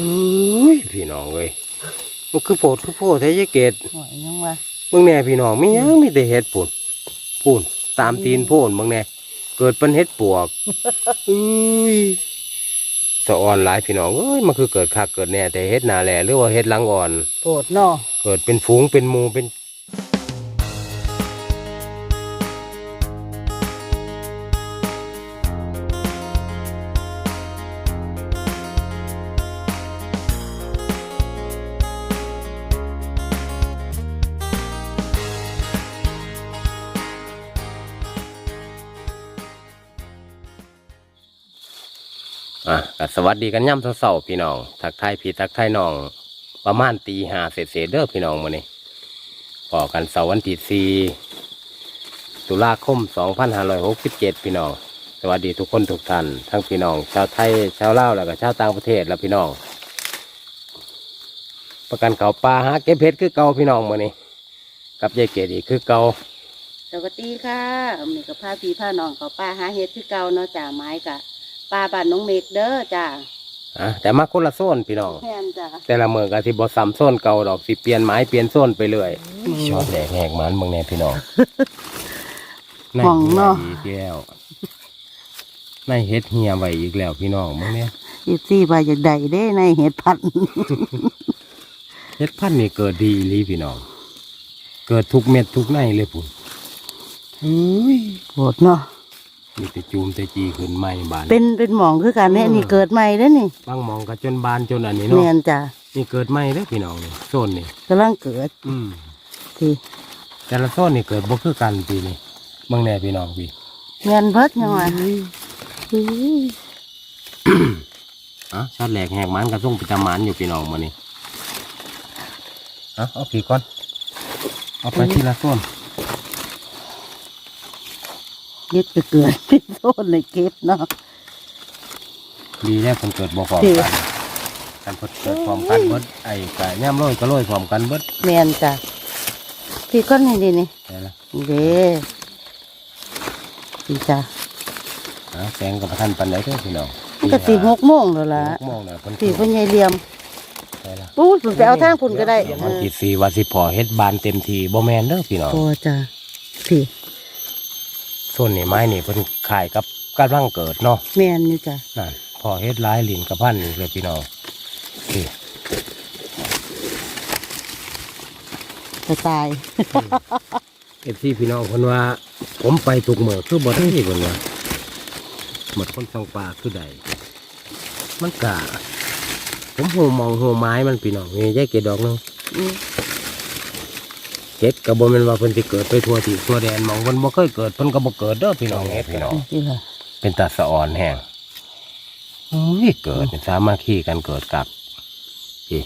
อุ้ยพี่น้องเอ้ยมันคือโพดคือโพดแท้ยายเกดหอยยังวะเบิ่งแน่พี่น้องมีหยังมีแต่เห็ดปุ่นพูนตามตีนโพนเบิ่งแน่เกิดเป็นเห็ดปวกอุ้ยสะอ่อนหลายพี่น้องเอ้ยมันคือเกิดคักเกิดแน่แต่เห็ดหนาแหล่หรือว่าเห็ดหลังอ่อนโปรดเนาะเกิดเป็นฝูงเป็นหมูเป็น สวัสดีกันย่ำเสาๆพี่น้องทักทายพี่ทักทายน้อง ประมาณตีหาเศษเด้อพี่น้องมื้อนี้พอกันเสาร์วันที่สี่ตุลาคมสองพันห้าร้อยหกสิบเจ็ดพี่น้อง สวัสดีทุกคนทุกท่านทั้งพี่น้อง ชาวไทยชาวลาวแล้วก็ชาวต่างประเทศแล้วพี่น้อง ประกันเขาปลาหาเก็บเพชรคือเก่าพี่น้องมื้อนี้กับยายเกดอีกคือเก่าสวัสดีค่ะมีกับพาพี่พาน้องเขาป้าหาเฮ็ดคือเก่าเนาะจ้าไม้กะ ปลาบ้านน้องเมกเด้อจ้าอะแต่มาคนละโซนพี่น้อง แม่นจ้าแต่ละเมืองก็สิบ่ซ้ำโซนเก่าดอกสิเปลี่ยนไม้เปลี่ยนโซนไปเรื่อยชอบแดกแหกมันเมืองแน่พี่น้องในห้องเนาะอีกแล้วในเฮ็ดเฮียไว้อีกแล้วพี่น้องเมืองเนี้ยอีซี่ว่าจากใดได้ในเห็ดพันธุ์เฮ็ดพันธุ์นี่เกิดดีอีหลีพี่น้อง เกิดทุกเม็ดทุกในเลยพุ่นอุ้ยโปรดเนาะ มีแต่จูมแต่จีขึ้นใหม่บาน เป็นเป็นหมองคือกันเนี่ยอืม นี่เกิดใหม่เด้อนี่บางหมองก็จนบานจนอันนี้เนาะแม่นจ้านี่เกิดใหม่เด้อพี่น้องนี่โซนนี่กำลังเกิดอืมที่แต่ละโซนนี่เกิดบ่คือกันปีนี้เมืองแน่พี่น้องพี่เงินเพิดยังไงอะชาติแหลกแหกมันกระส่งประจำมันอยู่พี่น้องมานี่อะเอาผีก่อนเอาไปที่ละส่วน เฮ็ดจะเกิดเป็นโซนเลยเก็บเนาะดีแล้วคนเกิดบ่พร้อมดีกันกันเพิ่นเกิดพร้อมกันเบิดไอ้กะย่ำโรยก็โรยพร้อมกันเบิดแม่นจ้าพี่ก้อนนี่ดินี่ได้ละเด้พี่จ้าอะแสงกับท่านปันไหนเด้อพี่น้องมันก็สี่หกโมงแล้วล่ะหกโมงแล้วเพิ่นสี่พ่อใหญ่เหลี่ยมได้ละปูดไปเอาทางพุ่นก็ได้เดี๋ยววันที่สี่วันสิพอเฮ็ดบานเต็มทีบ่แม่นเด้อพี่น้องพอจ้าพี่ ส่วนนี่ไม้นี่เพิ่นขายกับกำลังเกิดเนาะแม่นนี่จ้านั่นพอเฮ็ดหลายหลินกับพันนี่เลยพี่น้องนี่จะตายเอฟซีพี่น้องคนว่า ผมไปถูกเมื่อคือบ่ได้ที่คนว่าหมดคนสองปลาคือใดมันกะผมหัวมองหัวไม้มันพี่น้องนี่แยกเกดดอกหนึงอืม เก็ดกระบแมันว่าเพิ่นสิเกิดไปทั่วที่ทั่วแดนมองเพิ่นบ่เคยเกิดเพิ่นก็บ่เกิดเด้อพี่น้องเฮ็ดพี่น้องนี่ค่ะเป็นตาสะอ่อนแห้งอุ้ยเกิดสามัคคีกันเกิดกับพี่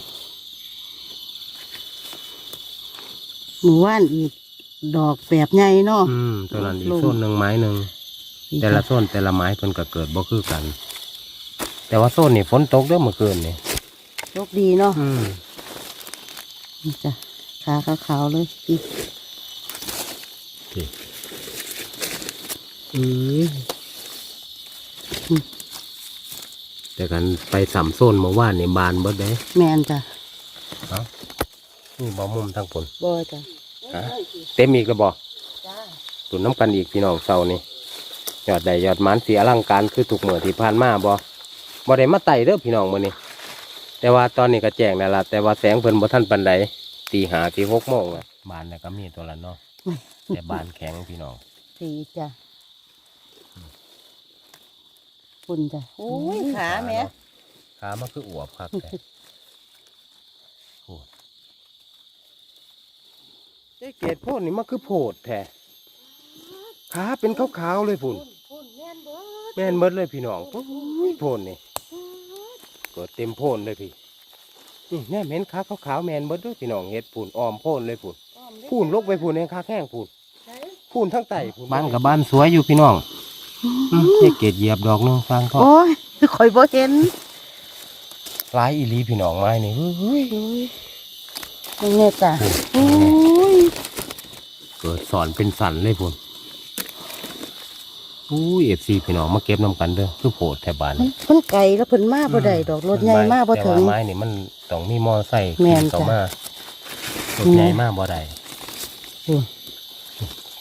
หมู่ว่านอีกดอกแบบใหญ่เนาะอืมตัวนั้นอีกลงต้นหนึ่งไม้หนึ่งนี่แต่ละค่ะต้นแต่ละไม้เพิ่นก็เกิดบ่คือกัน แต่ว่าต้นนี่ฝนตกเด้อเมื่อคืนนี่โชคดีเนาะอืมนี่จ้ะ ขาขาวๆเลยพี่พี่อืมแต่กันไปสามโซนเมื่อวานนี่บานเบิดเด้แม่นจ้ะเอ้านี่บ่มุมทั้งผลบ่จ้ะฮะเต็มอีกแล้วบ่จ้าตุนน้ำกันอีกพี่น้องเศร้านี่ยอดใดยอดหมันเสียอลังการคือถูกเมื่อที่ผ่านมาบ่บ่ได้มาไต่เด้อพี่น้องมื้อนี้แต่ว่าตอนนี้ก็แจ้งแล้วล่ะแต่ว่าแสงเพิ่นบ่ทันปานใด ตีหาตีหกโมงอะบานแล้วก็มีตัวละเนาะแต่บานแข็งพี่น้องสีจ้ะปุ่นจ้ะโอ้ยขาแม่ขามันคืออวบครับแต่โอ้เจ๊เกดโพดนี่มันคือโพดแท้ขาเป็นขาวๆเลยพุ่นปุ่นแม่นเบิดแม่นเบิดเลยพี่น้องโอ้ยโพดนี่เกิดเต็มโพนเลยพี่ นี่แน่เห็นขาขาวๆแม่นเบิดด้วยพี่น้องเฮ็ดพุ่นออมโพนเลยพุ่นพุ่นลกไปพุ่นเองขาแข้งพุ่นพุ่นทั้งไตพุ่นบ้านกับบ้านสวยอยู่พี่น้องเจ๊เกดเหยียบดอกหนึงฟังพ่อโอ้ยข่อยบ่เห็นหลายอีหลีพี่น้องไม้นี่เฮ้ยนี่ไงจ้ะโอ้โอ้ยยเกิดสอนเป็นสันเลยพุ่น อุ้ยเอฟซีพี่น้องมาเก็บน้ำกันเด้อคือโผดแถวบ้านมันมันไกลแล้วเพิ่นมาบ่ได้ดอกรถใหญ่มาบ่ถึงแต่ว่าไม้นี่มันต้องมีมอไซค์แม่นเข้าจ้ะมารถใหญ่มาบ่ได้อืม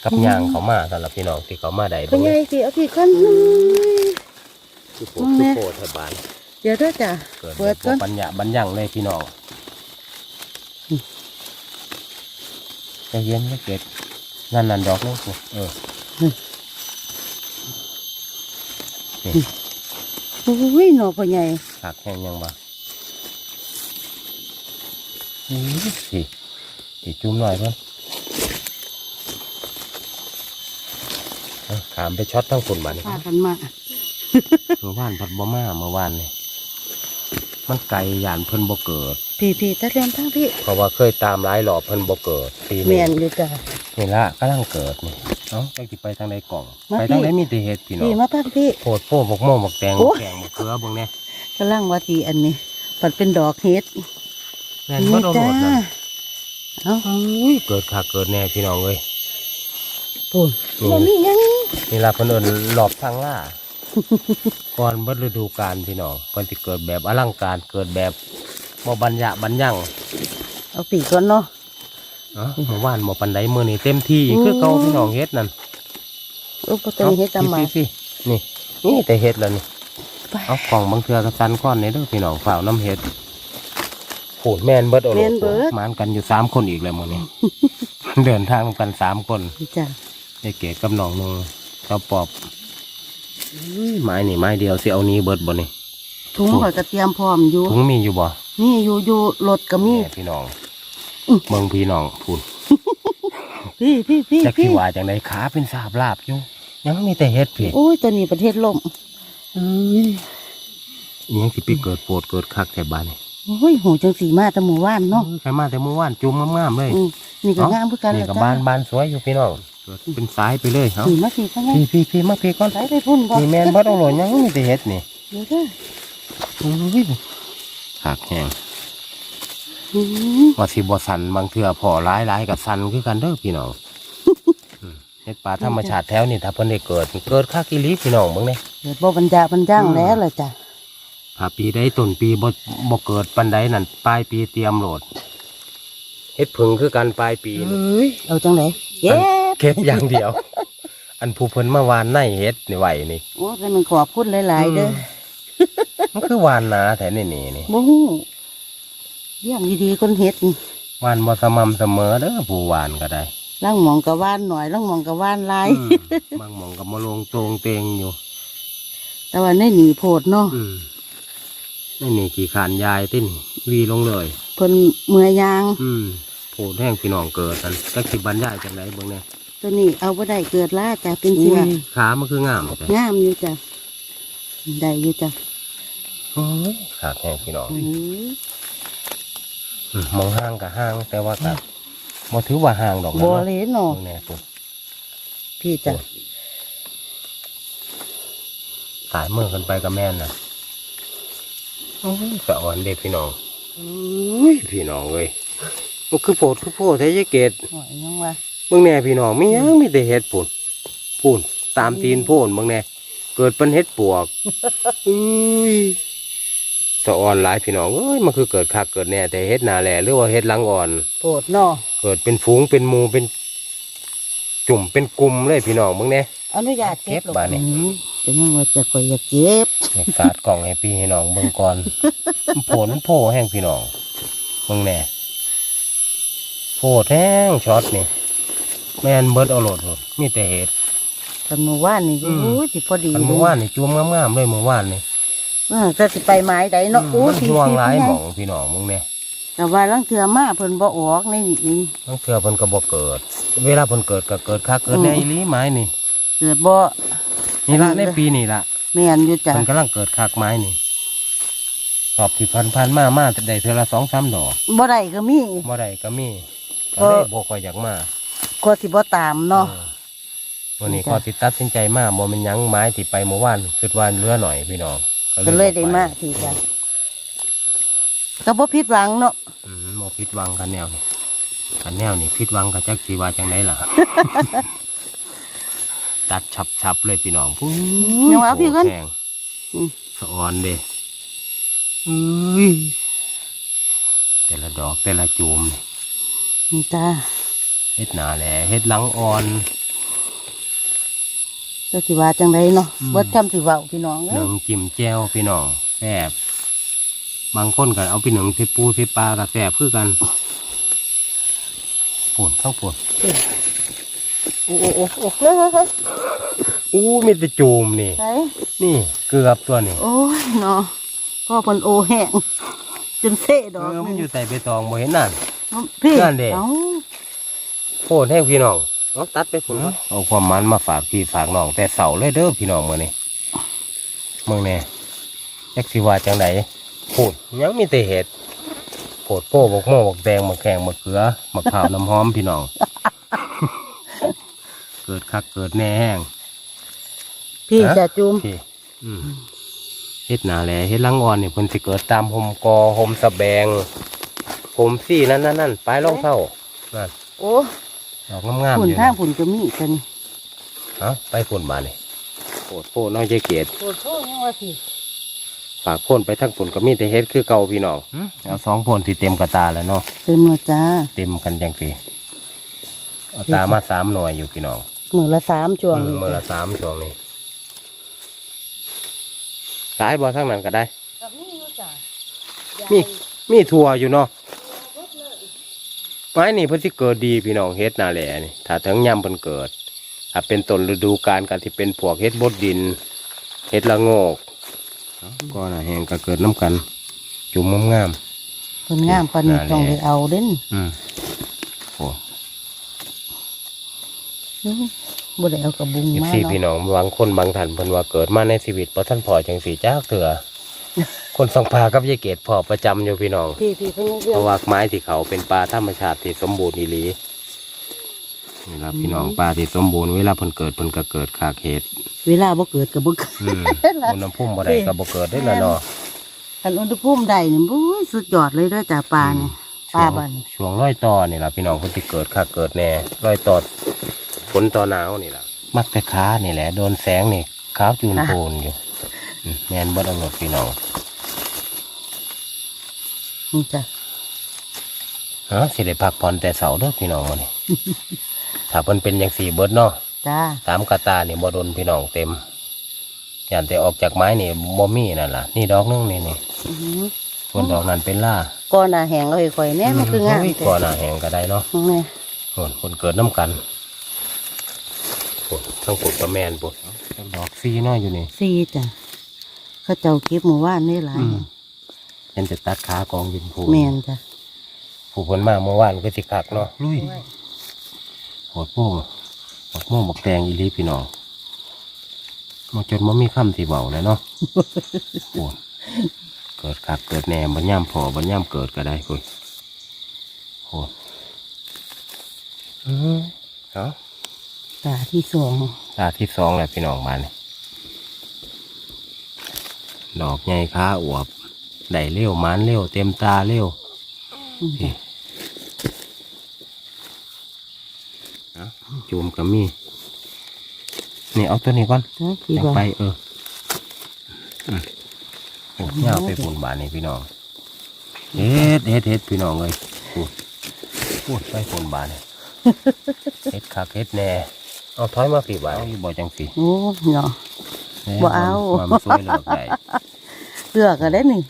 กับยางเขามาสำหรับพี่น้องที่เขามาได้เพิ่นใหญ่สิเอาพี่ก่อน คือโผมดองคืแม่อโผดแถวบ้านเดี๋ยวเด้อจ้ะ เกิดเปิดก่อนบัญญัติบัญญังเลยพี่น้องอืมใจเย็นไม่เก็บนั่นนั่นดอกนึงสิเออ อุ้ยหนอพ่อใหญ่หักแห้งยังบ่อื้อสิสิจุ่มหน่อยเพิ่นเอาขามไปช็อตทั้งฝุ่นมานี่พากันมาเมื่อวานพัดบ่มาเมื่อวานนี่มันไกลยานเพิ่นบ่เกิด พี่พี่ตะเรียนทั้งพี่เพราะว่าเคยตามหลายหลอบเพิ่นบ่เกิดปีแม่นี้นอยู่จ้ะนี่ละกำลังเกิดนี่ เอ้าจักสิไปทางใดกล่อง มาไปทางพี่ใดมีแต่เห็ดพี่น้อพี่งมาพักพี่ โพดโป้บกโม่บกแตงโอ้บกแกงบกเขือเบิ่งแน่กำลังว่าตีอันนี้ปัดเป็นดอกเฮ็ดแม่นบ่โดนหมดนั่นเอ้าอุ้ยเกิดคักเกิดแน่พี่น้องเอ้ย ปุ่นนี่บ่มีหยังนี่ล่ะเพิ่นเอิ้นหลอบทางล่า ก่อนเบิดฤดูกาลพี่น้องก่อนสิเกิดแบบอลังการเกิดแบบบ่บรรยะบรรยังเอาปีก่อนเนาะ เอ้าเมื่อวานบ่ปานใดมื้อนี้เต็มที่อีกคือเก่าอืมพี่น้องเฮ็ดนั่นโอ้บ่ต้องเฮ็ดตามหมาพี่ๆนี่นี่แต่เฮ็ดแล้วนี่ไปเอากล่องบางเทือกระสันก้อนนี่เด้อพี่น้องฝ่าวน้ำเฮ็ดโหดแม่นเบิดโอโลแม่นเบิดมานกันอยู่สามคนอีกแล้วมื้อนี้เดินทางกันสามคนพี่จ้ะไอ้เก๋กับน้องนึงเจ้าปอบอุ้ยไม้นี่ไม้เดียวสิเอานี้เบิดบ่นี่ถุงข่อยก็เตรียมพร้อมอยู่ถุงมีอยู่บ่นี่อยู่อยู่รถก็มีแม่พี่น้องอื้อ เมืองพี่น้องพูนพี่พี่พี่จักพี่สิว่าจังไดขาเป็นสาบลาบอยู่ยังมีแต่เฮ็ดพี่โอ้ยตัวนี้ประเทศล่มอีหยังสิไปเกิดโปวดเกิดคักแถวบ้านนี่โอ้ยหูจังสีมาแต่หมู่บ้านเนาะใครมาแต่เมื่อวานจุ่มงามๆเลยอืมนี่ก็เอ้งามเพื่อกันนี่แหละกับจ้าบ้านบ้านสวยอยู่พี่น้องเกิดเป็นสายไปเลยเฮาสีมาสีข้างในพี่พี่พี่มาพี่ก่อนใส่ไปพุ่นบ่นี่แมนบ่ต้องโหลดยังมีแต่เฮ็ดนี่เดี๋ยวเด้ออุ้ยหักแห้งอืม ว่าสิบ่สันบางเทื่อพอหลายหลายกับสันคือกันเด้อพี่น้องอืมเฮ็ดป่าธรรมชาติแถวนี่ถ้าเพิ่นได้เกิดเกิดคักอีหลีพี่น้องเบิ่งนี่เกิดบ่บรรดาบรรจังอืมแล้วล่ะจ้ะถ้าปีใดต้นปีบ่บ่เกิดปานใดนั่นปลายปีเตรียมโหลดเฮ็ดผึ่งคือกันปลายปีนี่เอ้ยเอาจังไดเย็บเก็บอย่างเดียว อันผู้เพิ่นมาวานในเฮ็ดนี่ไหวนี่โอ้แต่มันขอบคุณหลายๆเด้อมันคือวานหนาแท้นี่นี่นี่บ่ฮู้ เลี้ยงดีๆคนเฮ็ดนี่วานบ่สม่ำเสมอเด้อผู้วานก็ได้ล่างหมองก็ว่านหน่อยล่างหมองก็ว่านหลายอืมบางหมองก็มาลงตรงเตงอยู่แต่ว่าในหนีโพดเนาะอืมนี่นี่ขี่ขานยายติ้นวีลงเลย เพิ่นเมื่อยยาง อืมโผดแห้งพี่น้องเกิดอันจักสิบรรยายจังไดเบิ่งแน่ตัวนี้เอาบ่ได้เกิดล่าจ้ะเป็นเชื้อขามันคืองามแต่งามอยู่จ้ะได้อยู่จ้ะโอ้ยขาดแห้งพี่น้อง อืมอื มมองห่างกับห่าง แต่ว่าก็บ่ถือว่าห่างดอกนะบ่เนาะเลยเนาะเบิ่งแน่พุ่นพี่จ้ะสายมือกันไปกับแม่นน่ะโอ้ยสะอ่อนเด็พี่น้องอุ้ยพี่น้องเอ้ยมันคือโพดคือโพดแท้ยายเกดหน่อยยังว่าเบิ่งแน่พี่น้องมีหยังมีแต่เห็ดปุ่นปุ่นตามตีนโพ่นเบิ่งแน่เกิดเป็นเห็ดปวกอุ้ย สะอ่อนหลายพี่น้องเอ้ยมันคือเกิดคักเกิดแน่แต่เห็ดหนาแหล่หรือว่าเห็ดหลังอ่อนโพดเนาะเกิดเป็นฝูงเป็นหมูเป็น จุ่มเป็นกลุ่มเลยพี่น้องเบิ่งแน่อนุญาตเก็บเก็บบ่าดนี่ อืมเป็นยังว่าจะคอยอยากเก็บอยากสาดกล่องให้พี่ให้น้องเบิ่งก่อน มันโผลมันโผล่แห้งพี่น้องเบิ่งแน่โผล่แห้งช็อตนี่แม่นเบิดเอาโหลดโหลดมีแต่เห็ด กันเมื่อวานนี่อืมโอ้ยสิพอดีอันเมื่อวานนี่จุ่มงามๆเลยเมื่อวานนี่เออจะสิไปไม้ใดเนาะอืโอ้มยมันพี่ห่วงหลายพี่หมองพี่น้องมึงเนี่ยแต่ว่าลังเทือมาเพิ่นบ่ออกในนี่ทั้งเทื่อเพิ่นก็บ่เกิด เวลาเพิ่นเกิดก็เกิดคักเกิดอืมแน่อีหลีไม้นี่เกิดบ่นี่ละอันในนี้เลยปีนี่ละแม่นอยู่จ้ะเพิ่นกำลังเกิดคักไม้นี่สอบที่พันพันๆมามาได้เทื่อละสองสามดอกบ่ได้ก็มี บ่ได้ก็มีเพก็ราะได้บ่ค่อยอยากมาก็สิบ่ตามเนาะออวันนี้จ้ะขอติดตัดสินใจมาบ่แมันหยังไม้ที่ไปเมื่อวานคิดว่าเหลือหน่อยพี่น้อง ก็เลยได้มาพี่จ้ะก็บ่ผิดหวังเนาะอืมบ่ผิดหวังกันแนวนี่กันแนวนี่ผิดหวังก็จักสิว่าจังไดล่ะ ตัดฉับๆเลยพี่น้องพูยังว่าเอาพี่กันแข็งอืมสะออนเด้เอ้ยแต่ละดอกแต่ละจูมนี่นี่จ้าเฮ็ดหนาแหล่เฮ็ดหลังอ่อน ก็สิว่าจังไดเนาะอืม เบิดคำสิเว้าพี่น้องหเอ้นึ่ยงจิ้มแจ่วพี่น้องแซ่บบางคนก็เอาไปหนึ่งใส่ปูใส่ปลาก็แซ่บคือกันปวดเข้าปวดโอ้โอ้โอ้โอ้เฮ้ยเฮ้ยเฮ้ยอู้มีแต่จูมนี่ใส่นี่เกือบตัวนี่โอ้ยเนาะพ่อเพิ่นโอแห้งจนเซ่ดเออกอมันอยู่ใส่ใบตองบ่เห็นนั่น พี่นั่นเด้ เอ้าโคตรแห้งพี่น้อง เอาตัดไปผมเอาความมันมาฝากพี่ฝากน้อง แต่เสาเลยเด้อพี่น้องมื้อนี้เมืองแน่แจ็คสิว่าจังไดโคตรยังมีแต่เห็ดโคตรโป้บกโม่บกแดงมะแขงมะเขือมะพร้าวน้ำหอมพี่น้อง เกิดคักเกิดแน่แห้งพี่ฮะจะจุ่มพี่อืมเฮ็ดหนาแหล่เฮ็ดลังอ่อนนี่เพิ่นสิเกิดตามห่มกอห่มสะแบงห่มซี่นั่นนั่นนั่นปลายรองเท้านั่นโอ้ ดอกงามๆฝุ่นอยู่ทางนะฝุ่นก็มีกันเอ้าไปพ่นบานนี่โคตรโพน้อยใจเกียรติโอ้โหยังว่าพี่ฝากพ่นไปทั้งพ่นก็มีแต่เฮ็ดคือเก่าพี่น้องเอาสองพ่นที่เต็มกระตาแล้วเนาะเต็มหมดจ้าเต็มกันจังสิเอาตามาสามหน่วยอยู่พี่น้องมือละสามช่วงอืมมือละสามช่วงนี้ขายบ่ทั้งนั้นก็ได้กับนี่อยู่จ้ามีมีทัวอยู่เนาะ ไม้นี่เพิ่นสิเกิดดีพี่น้องเฮ็ดนาแหล่นี่ถ้าถึงยามเพิ่นเกิดถ้าเป็นต้นฤดูกาลก็ที่เป็นพวกเฮ็ดบดดินเฮ็ดละโงกก็น่ะแหงก็เกิดน้ำกันจุ่มงามคนงามปานนี้นั่นแหละต้องไปเอาเด่นๆอืมโอ้บ่ได้เอากระบุงยิบมาสี่เนาะพี่น้องบางคนบางท่านเพิ่นว่าเกิดมาในชีวิตบ่ท่านพอจังสีจ้าเถื่อ คนสังพากับยายเกดพอประจำอยู่พี่น้องพี่พี่เพิ่นเรื่เพองราะว่าไม้ที่เขาเป็นปลาธรรมชาติที่สมบูรณ์อีหลีนี่ล่ะพี่น้องปลาที่สมบูรณ์เวลาเพิ่นเกิดเพิ่นก็เกิดคาเขตเวลาบ่เกิดก็บ่เกิด อืมอุณหภูมิบ่ได้ก็บ่เกิดได้ละเนาะคันอุณหภูมิใดนี่โอ้ยสุดยอดเลยเด้อจ้าปลานี่ปลาบัดนช่วงร้อยต่อนี่ล่ะพี่น้องเพิ่นสิเกิดคาเกิดแน่ร้อยต่อฝนต่อหนาวนี่ล่ะมักแต่ขานี่แหละโดนแสงนี่ขาวจูนโทนอยู่อืม แม่นบ่ต้องหลดพี่น้องนี่จ้ะฮะสิได้พักผ่อนแต่เสาเด้อพี่น้องมื้อนี้ถ้าเพิ่นเป็นจังสี่เบิดเนาะจ้าตามกระตานี่บ่โดนพี่น้องเต็มย่านแต่ออกจากไม้นี่บ่มีนั่นล่ะ นี่ดอกนึงนี่นี่อื้อหือส่วนดอกนั้นเป็นล่าก้อนหน้าแห้งเอาให้ข่อยแน่มันคืองามโยก่อนหน้าแหงก็ได้เนาะนี่โน่นคนเกิดน้ำกันโอ้ทั้งปลูกกระแมนปลูกดอกซีน้อยอยู่นี่สี่จ้ะ เขาเจ้าเก็บหมู่บ้านนี่หลายอืมฉันจะตัดขากองยินผูแม่นจ้ะผูกคนมาเมื่อวานก็สิคักเนาะลุยโหดโม่โหดโม่บักแตงอีหลีพี่น้องมาจนมันมีคำสิเบาเลยเนาะ โอ้เกิดคักเกิดแหน่บัญย่ำพอบัญย่ำเกิดก็ได้คุยโหดอืมเอาตาที่สองตาที่สองแหละพี่น้องมาเนี่ย ดอกใหญ่ค้าอวบได้เร็วหมันเร็วเต็มตาเร็วอืมพี่เอาจูมกับมีนี่เอาตัวนี้ก่อนจ้ะพี่ยังว่าไปเอออืมโอ้ยาวไปปุ่นบานนี่พี่น้องเฮ็ดเฮ็ดเฮ็ดพี่น้องเลยพูดพูดไปปุ่นบานนี่เฮ็ดคักเฮ็ดแน่เอาถอยมาพี่บานเอาอีบ่จังสิโอ้เนาะ บ่เอา ความสวยเลือกได้เลือกก็ได้นี่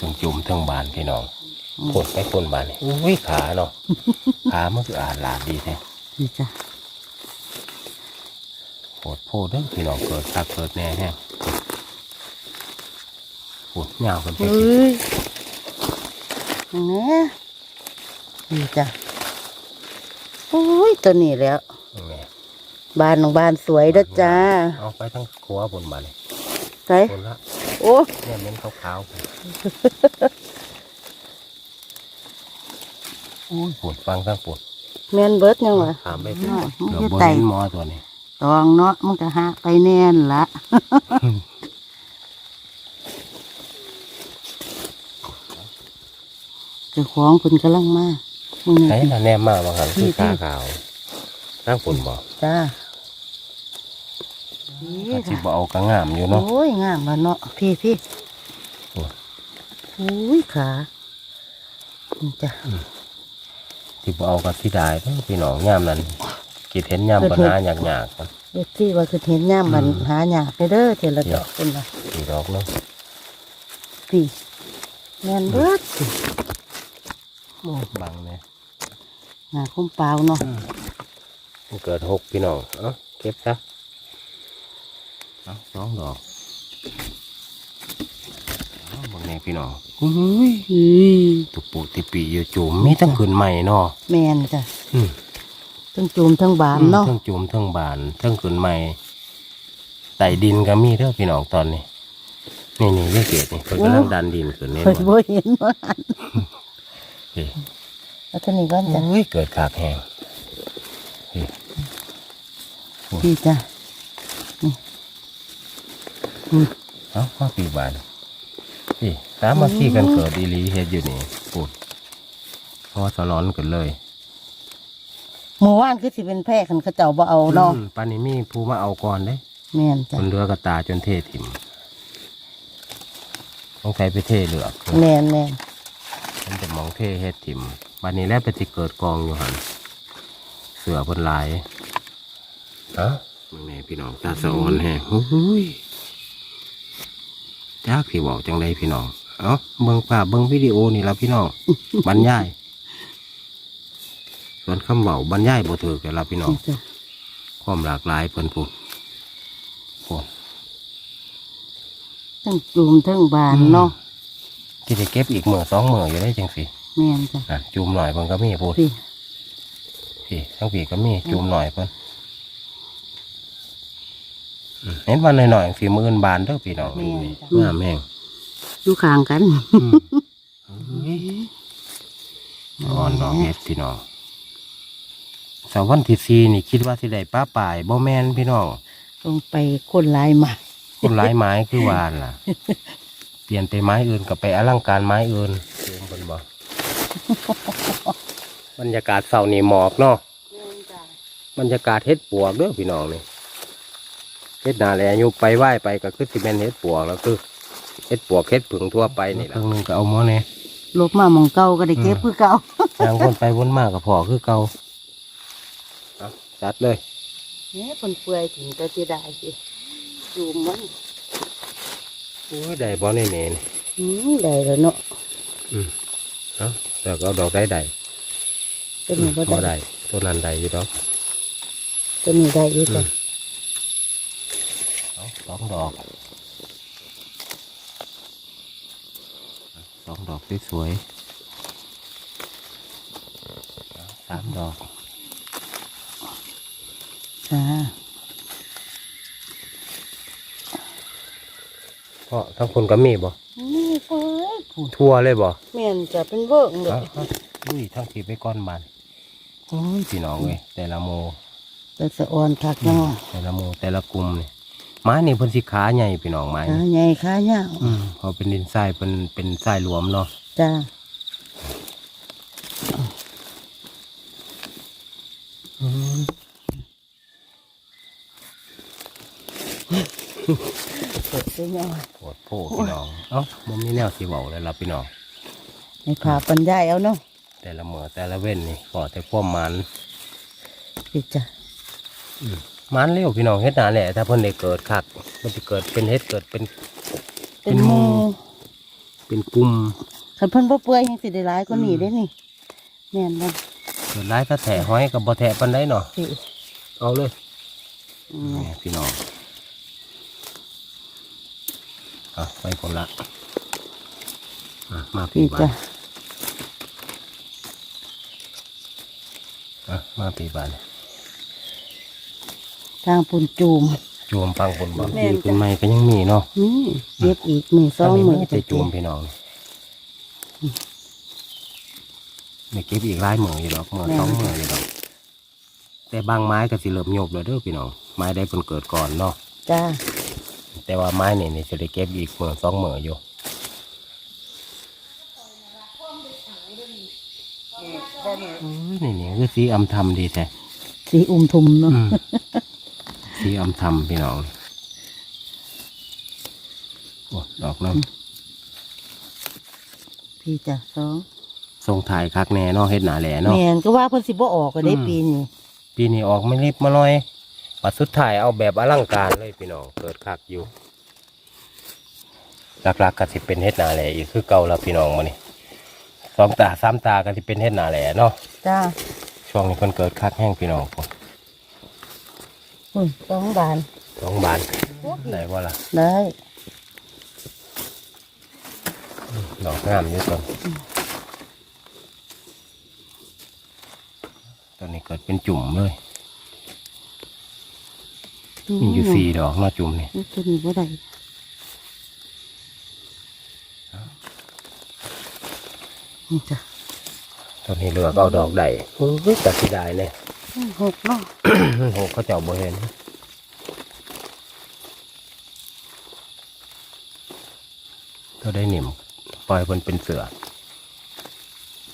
ทั้งจุ่มทั้งบานพี่น้องพูดไปปุ่นบานนี่อุ้ยขาเนาะขามันคืออาหลาดดีแท้นี่จ้ะโพดโพดเด้อพี่น้องเกิดคักเกิดแน่แฮงพูดยาวกันไปเฮ้สิยนี่นี่จ้ะโอ้ยตัวนี้แล้วแม่ บ้านของบ้านสวยเด้อจ้าเอาไปทั้งครัวบนบานนี่ใส่บนละโอ้เนี่ยเน้นขาวๆอุ้ยปวดฟังทั้งปวดแม่นเบิดยังวะถามไปน้อยมันเกือบจะบนไต่เห็นหมอตัวนี้ตองเนาะมันก็หาไปแน่นละเจ้าของเพิ่นกำลังมามึงใช้นี่ละแนมมากบางครั้งคือขาขาวนั่งปวดบ่จ้า พี่สิค่ะบ่เอากระงามอยู่เนาะ โอ้ยงามแล้วเนาะพี่พี่โอ้โอ้ยขานี่จ้ะสิบ่เอากระสิได้เด้อพี่น้องยามนั้นคิดเห็นยามปัญหาหยากๆกันเด็กที่ว่าคือเห็นย่ามมันอืมหาหยาไปเด้อเทละเดี๋ดยวอกเป็นว่าสีดอกเนาะพี่แม่นเบิดสิโอ้บังเนี่ยหาคุ้มเปล่าเนาะมันเกิดหกพี่น้องเอ้าเก็บซะ เอาสองดอกเอาบางแน่พี่น้องอุ้ยอืมตุกปูติปีอยู่จุ่มมีทั้งขืนใหม่เนาะแม่นจ้ะอืมทั้งจูมทั้งบานเนาะทั้งจุ่มทั้งบานทั้งขืนใหม่ไต่ดินก็มีเด้อพี่น้องตอนนี้นี่นี่เรียกเกดนี่เพิ่นกำลังดันดินขึ้นนี่เพิ่นบ่เห็นว่านี่แล้วท่านี้ก็จ้ะโอ้ยเกิดขากแห้งพี่จ้ะ เอ้ามาปีบานนี่ตามมาที่กันเกิดอีหลีเฮ็ดอยู่นี่ปูดเพราะว่าสลอนกันเลยหมู่บ้านคือสิเป็นแพร่คันเขาเจ้าบ่เอาเนาะอืมปานนี้มีผู้มาเอาก่อนเด้แม่นจ้ะคนเรือกระตาจนเทถิ่มต้องใช้ไปเทเหลือกแม่นแม่นมันจะมองเทเฮ็ดถิ่มวันนี้แรกไปที่เกิดกองอยู่หันเสือบนลายเอ้ามึงแม่พี่น้องตาสะออนแฮงหุ้ย จักสิบอกจังไดพี่น้อง เอ้าเบิ่งภาพเบิ่งวิดีโอนี่ละพี่น้อง บรรยาย ส่วนคำเบาบรรยายบ่ถือกันละพี่น้องนี่จ้ะความหลากหลายเพิ่นพูดพูดทั้งจูมทั้งบานเนาะที่จะเก็บอีกเมื่อสองเมื่ออยู่ได้จังสิแม่นจ้ะอะจูมหน่อยเพิ่นก็มีพูดพี่พี่ทั้งพี่ก็มีจูมหน่อยเพิ่นอืม เห็นว่าหน่อยๆฝีมือนบานเด้อพี่น้องแม่นจ้ะ งามแม่งอยู่ข้างกัน อ่อนดอกเห็ดพี่น้องสาววันที่สี่นี่คิดว่าสิได้ป้าป่ายบ่แม่นพี่น้องต้องไปคนหลายหมากคนหลายไม้คือวานล่ะ เปลี่ยนไปไม้อื่นกับไปอลังการไม้อื่นเติมบนบ่ บรรยากาศเสาร์นี่หมอกเนาะบรรยากาศเฮ็ดปวกเด้อพี่น้องนี่ เฮ็ดนาแลอยู่ไปไหว้ไปก็คือสิแม่นเฮ็ดปวกแล้วคือเฮ็ดปวกเฮ็ดผึ่งทั่วไปนี่ล่ะเพิ่งนึงก็เอาหมอเนี่ยลบมาหมองเก่าก็ได้เก็บคือเก่ายางวนไปวนมาก็พอคือเก่าเอาจัดเลยเนี่ยคนเปื่อยถึงก็จะได้สิจูมมันโอ้ยได้บ่แน่ๆนี่อืมได้แล้วเนาะเอาแล้วก็เอาดอกได้ได้ตัวนี้บ่บ่ได้ได้ตัวนั้นได้อยู่ดอกตัวนี้ได้อยู่จ้ะเอา สองดอก สองดอกสวยๆเอาสามดอกจ้าเพราะทั้งคนก็มีบ่นี่เปื่อยผุนทั่วเลยบ่แม่นจะเป็นเวิร์กเลเอายเอาอุ้ยทั้งทีไปก้อนบานโอ้ยพี่น้องเว้ยแต่ละโมแต่สะออนคักเนาะแต่ละโมแต่ละกลุ่มนี่ ไม้นี่เพิ่นสิขาใหญ่พี่น้องไม้ขานี่ใหญ่ขายาวอืมเพอเป็นดินทรายเป็นเป็นทรายรวมเนาะจ้าอืมเปิดได้ยังโคตรโพพี่น้องเอ้ามันมีแนวสิเว้าเลยล่ะพี่น้องในผาปัญญายเอาเนาะแต่ละเมื่อแต่ละเว้นนี่ก็แต่ความมันพี่จ้ะมั นเร็วพี่น้องเฮ็ดหนาแหละถ้าเพิ่นได้เกิดคักมันจะเกิดเป็นเฮ็ดเกิดเป็น เป็นหมู เป็นกลุ่มคันเพิ่นบ่เปื่อยยังสิได้หลายกว่านี้ได้นี่แม่นบ่เกิดร้ายก็แถห้อยกับบ่แถปันได้เนาะพี่เอาเลยอืมนี่พี่น้องอะไปคนละอะมาปีพี่บาจ้ะนอะมาปีบาน ทางปุ่นจูม จูมฟังคนบอกแม่นดีจ้ะขึ้นใหม่ก็ยังมีเนาะนี่เก็บอีกมือสองมือจะจูมพี่น้องไม่เก็บอีกหลายมืออยู่ดอกมือสองมืออยู่ดอกแต่บางไม้ก็สิเริ่มโยกแล้วเด้อพี่น้องไม้ได้ผลเกิดก่อนเนาะจ้าแต่ว่าไม้นี่นี่จะได้เก็บอีกมือสองมืออยู่อุ้ยนี่นี่คือสีอำทำดีแท้สีอุ้มทุมเนาะ สีอำทำพี่น้องดอกหนึงพี่จ้ะสองทรงถ่ายคักแน่เนาะเฮ็ดหนาแหล่เนาะ แม่นก็ว่าเพิ่นสิบ่ออกก็ได้อืม ปีนี้ปีนี้ออกไม่รีบมาหน่อยปัดสุดท้ายเอาแบบอลังการเลยพี่น้องเกิดคักอยู่หลักๆก็สิเป็นเฮ็ดหนาแหล่อีกคือเก่าแล้วพี่น้องมานี่สองตาสามตาก็สิเป็นเฮ็ดหนาแหล่เนาะจ้าช่วงนี้คนเกิดคักแห้งพี่น้องผม อืมสองบานสองบานไหนว่าล่ะได้ดอกงามอยู่ต้นตอนนี้เกิดเป็นจุ่มเลยมีอยู่สี่ดอกเนาะจุ่มนี่นี่ตัวนี้บ่ได้นี่จ้ะตอนนี้เหลือกเอาดอกใดโอ้ยตัดสิได้เนี่ยอืม หกเนาะโหเขาเจ้าบ่เห็นก็ได้หนิมปล่อยมันเป็นเสือ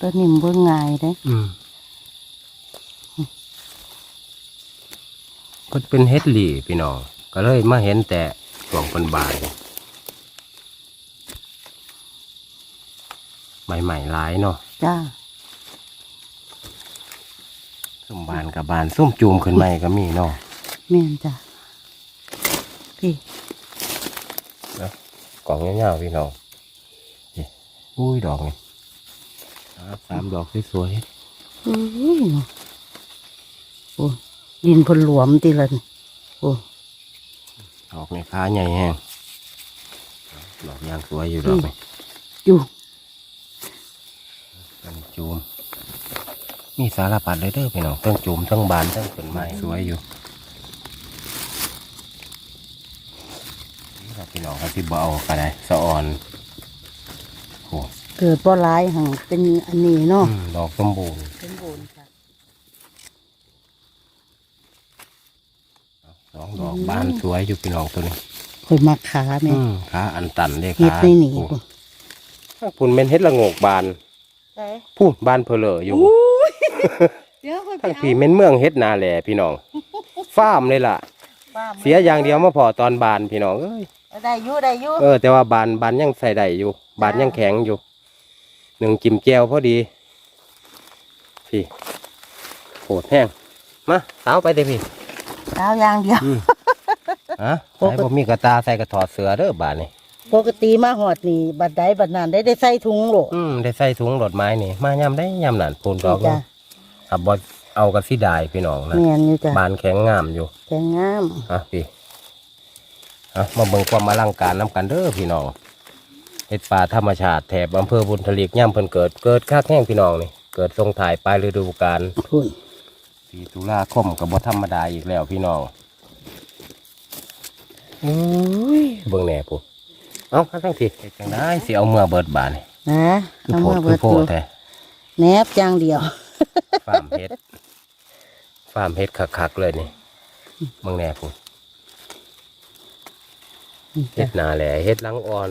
ตัวนี้มันบ่ง่ายเด้อืมก็เป็นเฮ็ดหลี่พี่น้องก็เลยมาเห็นแต่ช่วงเป็นบานใหม่ๆหลายเนาะจ้า ส้มบาน กับบานส้มจูมขึ้นใหม่ก็มีเนาะแม่นจ้ะพี่กล่องเงาวๆพี่น้องนี่อุ้ยดอกนี่ครับสามดอกสวยอุ้ยโอ้ดินเพนหลวมติละนี่โอ้ๆดอกนี่ขาใหญ่แห้งดอกยางสวยอยู่ดอกนี่อยู่ต้นจูม มีสารพัดเลยเด้อพี่น้องทั้งจูมทั้งบานทั้งต้นไม้สวยอยู่นี่ครับพี่น้องครับที่บ่เอาก็ได้สะออนโอ้เกิดบ่ร้ายหังเป็นอันนี้เนาะอืมดอกสมบูรณ์เป็นบูนค่ะสองดอกบานสวยอยู่พี่น้องตัวนี้คอยมักขาแม่อืมขาอันตันเลยเฮ็ดขาในนี่โอ้ถ้าพุ่นเป็นเฮ็ดละโงกบานใช่พูดบานเพลออยู่ เดี๋ยวคอยไปทั้งเอาพี่เม่นเมืองเฮ็ดนาแหล่พี่น้องฟาร์มเลยล่ะ ป้มเสียอย่างเดียวมาพอตอนบานพี่น้องเอ้ยได้อยู่ได้อยู่เออแต่ว่าบานบานยังใส่ได้อยู่ บานยังแข็งอยู่หนึ่งจิ้มแก้วพอดีพี่โหดแห้งมาสาวไปเด้อพี่เท้าอย่างเดียวอืมฮะปกติใส่ผมมีกระตาใส่กระถอดเสือเด้อบานนี่ปกติมาหอดนี่บัดใดบัดนั้นได้ได้ใส่ถุงโหลอืมได้ใส่ถุงรถไม้นี่ มายำได้ยำนั่นพูนดอกจ้ะ นี่ขับบอเอากระสิได้พี่น้องนะแม่นอยู่จ้ะบานแข็งงามอยู่แข็งงามอะพี่อะมาเบิ่งความอลังการน้ำกันเด้อพี่น้องเฮ็ดป่าธรรมชาติแถบอำเภอบุญทลีกย่ำเพิ่นเกิดเกิดคักแห้งพี่น้องนี่เกิดทรงถ่ายปลายฤดูกาลพุ่นปีตุลาคมกับบ่ธรรมดาอีกแล้วพี่น้องอุ้ยเบิ่งแหน่ปุ๊เอ้าทั้งทีเฮ็ดจังได้สิเอาเมื่อเบิดบานนี่นะคือเอาโพดมาคืเบิอดโพดูดแท้ แนบอย่างเดียว ฟาร์มเฮ็ดฟาร์มเฮ็ดคักๆเลยนี่เบิ่งแหน่ปุ๊เฮ็ดหนาแหล่เฮ็ดหลังอ่อน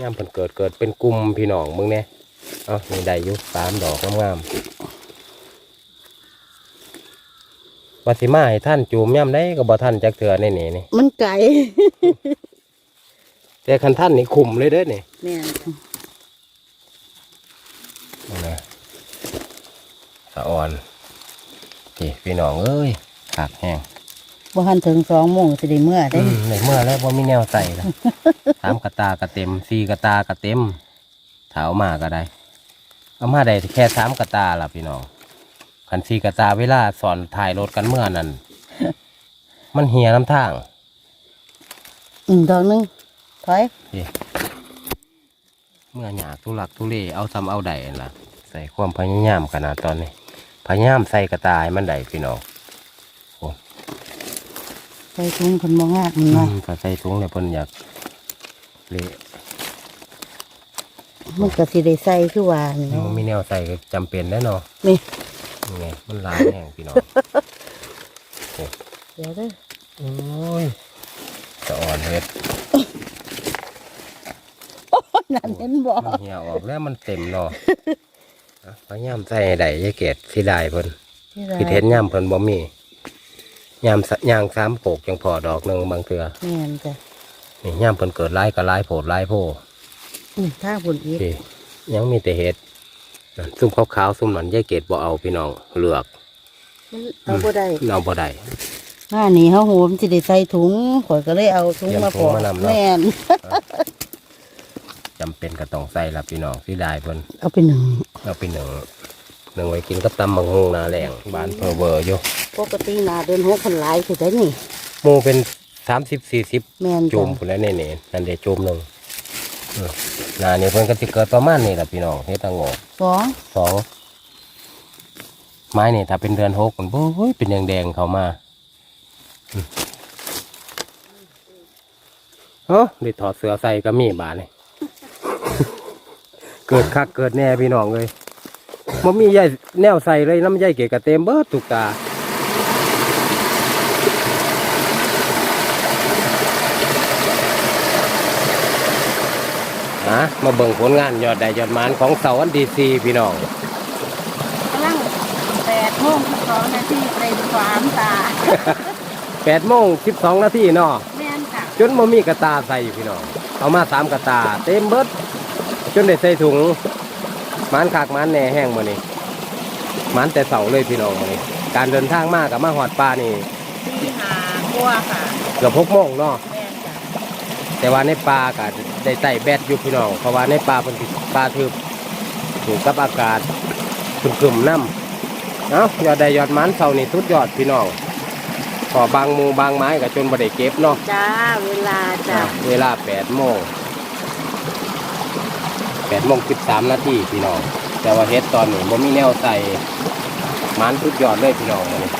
ย่ำเพิ่นเกิดเกิดเป็นกลุ่มพี่น้องเบิ่งแหน่เอ้านี่ได้อยู่สามดอกงามๆว่าสิมาให้ท่านจูมย่ำได้ก็บ่ท่านจักเถื่อในนี่นี่มันไก่แต่คันท่านนี่คุมเลยเด้อนี่แม่นนี่นะสะ อ่อนพี่พี่น้องเอ้ยขาดแห้งบ่ทันถึงสองโมงสิได้เมื่อได้อืมในเมื่อแล้วว่ามีแนวใส่ละสามกระตากระเต็มสี่กระตากระเต็มถาเอามาก็ได้ เอามาได้แค่สามกระตาล่ะพี่น้องขันสี่กระตาเวลาสอนถ่ายรถกันเมื่อนั้นมันเหียน้ำทาง อืมดอกหนึงถอยพี่เมื่อหยากทุลักทุเลเอาซ้ำเอาใดนั่นล่ะ ใส่ความพยายามขนาดตอนนี้ พยายามใส่กระตายมันได้พี่น้องใส่ถุงเพิ่นบ่งามอืเนาะมก็ใส่ถุงเลยเพิ่นอยากเละมันก็สิได้ใส่คือว่านี่มันมีแนวใส่ก็จำเป็นแน่นอนนี่นี่ไงมันลายแห้งพี่น้องเดี๋ยวเด้อโอ้ยจะอ่อนเฮ็ดนั่นเห็นบ่มันเหี่ยวออกแล้วมันเต็มเนาะอะ พยายามใส่ให้ได้อยาเกตสิได้เพิ่นคิดเห็นย่ำเพิ่นบ่มีย่ำสะย่างสามโปกจังพอดอกหนึงบางเทื่อแม่นจ้ะนี่ย่ามเพิ่นเกิดร้ายก็ร้ายโผดร้ายโพอืมถ้าบุญอีกพี่ยังมีแต่เห็ดนั่นซุ่มขาวๆซุ่มหนอนยายเกดบ่เอาพี่น้องเลือกมันเอาบ่ได้เอาบ่ได้มานี่เฮาโหมสิได้ใส่ถุงข่อยก็เลยเอาถุงเตรียมมาถุปงอกมานำเนาะแม่นจำเป็นก็ต้องใส่ละพี่น้องที่ได้เพิ่นเอาไปหนึ่ง เอาไปหนึ่งหนึ่งไว้กินกับตำบังฮงนาแรงบ้านเพอเวอร์อยู่ปกติหนาเดินหัวคนหลายคือได้นี่หมูเป็นสามสิบสี่สิบแม่นจุ่มพุ่นแล้วนี่นี่นั่นเดี๋ยวจุ่มหนึ่งอืมนาเนี่ยเพิ่นก็จะเกิดประมาณนี้แหละพี่น้องเฮ็ดตังโงกสองสองไม้นี่ถ้าเป็นเดือนหกมันโอ้ยเป็นแดงๆเข้ามาอืมเอ้อได้ถอดเสื้อใส่ก็มีบาดนี่ เกิดคักเกิดแน่พี่น้องเลยมันมีใยแนวใส่เลยน้ำใยเกะกะเต็มเบิดทุกตาฮะมาเบิ่งผลงานยอดได้ยอดหมานของเสาร์วันดีซีพี่น้องกำลังแปดโมงสิบสองนาทีเต็มความตาแปดโมงสิบสองนาทีเนาะแม่นค่ะจนมามีกระตาใส่พี่น้อง เอามาสามกระตา เต็มเบิด จนได้ใส่ถุงหมานขากหมานแหน่แห้งมานี่หมานแต่เสาเลยพี่น้องมานี่การเดินทางมากกับมาหอดปลานี่ที่หากลัวค่ะเกือบหกโมงเนาะแม่นค่ะแต่ว่าในปลาก็ได้ใส่แบตอยู่พี่น้องเพราะว่าในปลาเป็นปลาทึบถูกกับอากาศครึมๆน้ำเอ้ายอดได้ยอดหมันเสานี่สุดยอดพี่น้องขอบางหมูบางไม้ก็จนบ่ได้เก็บเนาะจ้าเวลาจ้าเวลาแปดโมง แปดโมงสิบสามนาทีพี่น้อง แต่ว่าเฮ็ดตอนนี้บ่มีแนวใส่หมันสุดยอดเลยพี่น้องมื้อนี้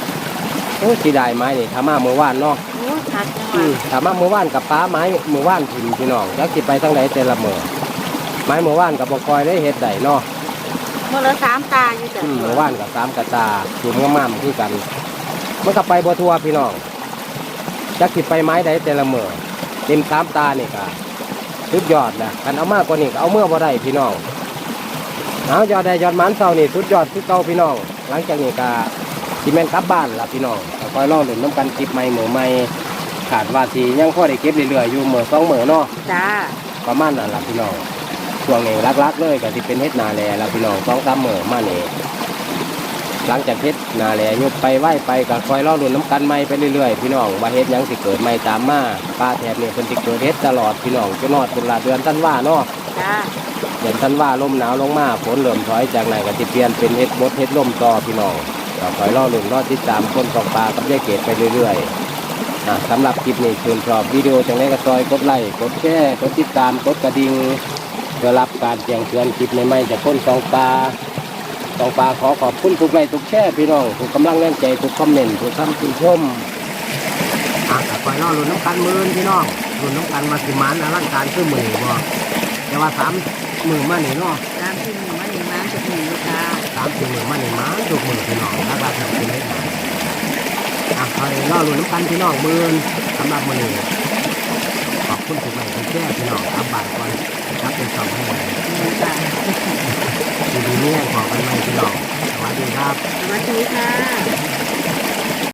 โอ้ยสีได้ไม้นี่ถ้ามาเมื่อวานเนาะโอ้คักจังอืหมวะถามว่าเมื่อวานกับป้าไม้เมื่อวานถิ่มพี่น้องจักสิไปทางไหนแต่ละเมื่อไม้เมื่อวานกับบกคอยได้เฮ็ดได้เนาะเมื่อละสามตาอยู่จ้ะอืมเมื่อวานกับสามกระตาจุ่มงามๆคือกันมันก็ไปบ่ทัวพี่น้องจักสิไปไม้ใดแต่ละเมื่อเต็มสามตานี่ก็ สุดยอดนะกันเอามากกว่านี้ก็เอาเมื่อบ่ได้พี่น้องเอายอดได้ยอดหมันเศร้านี่สุดยอดคือเก่าพี่น้อง หลังจากนี้ก็สิแม่นกลับบ้านล่ะพี่น้องก็คอยรอหนุนน้ำกันคลิปใหม่หมือใหม่ขาดว่าสิยังพอได้เก็บเรื่อยๆอยู่มือสองมือเนาะจ้าประมาณนั้นล่ะพี่น้องช่วงนี้รักๆเลยก็ที่เป็นเฮ็ดนาแลแล้วพี่น้องสองสามมือมานี่ หลังจากเฮ็ดนาแลยุบไปไหวไปก็คอยรอรุ่นน้ำกันใหม่ไปเรื่อยๆพี่น้องว่าเฮ็ดหยังสิเกิดใหม่ตามมาป้าแถบนี่เพิ่นสิเกิดเฮ็ดตลอดพี่น้องจนนอดเป็นลาเดือนธันวาเนาะจ้าเดือนธันวาลมหนาวลงมาฝนเริ่มถอยจากไหนก็สิเปลี่ยนเป็นเฮ็ดบดเฮ็ดลมต่อพี่น้องก็คอยรอรุ่นรอติดตามคนของปลากับยายเกดไปเรื่อยๆอะสำหรับคลิปนี้ชื่นชอบวิดีโอจังไดก็ซอยกดไลค์กดแชร์กดติดตามกดกระดิ่งเพื่อรับการแจ้งเตือนคลิปใหม่ๆจากคนสองปลา สองปลาขอขอบคุณทุกไลค์ทุกแชร์พี่น้องทุกกำลังแรงใจทุกคอมเมนต์ทุกคำติชมอะคอยรอลุ้นน้ำกันมือพี่น้องลุ้นน้ำกันมาสิมันอลังการคือมือบ่แต่ว่าสามมือมาหนีเนาะตามที่หนึ่งมาหนึ่งน้ำจะหนึ่งจ้าสามสี่มือมาหนีมันทุกมือพี่น้องรักรักทำกินได้หนาอะคอยรอลุ้นน้ำกันพี่น้องมือสำหรับมือนี้ขอบคุณทุกไลค์ทุกแชร์พี่น้องทำบาทก่อนครับเป็น สองให้หมดจ้าดีๆเนี่ยขอกันใหม่พี่น้องสวัสดีครับ สวัสดีค่ะ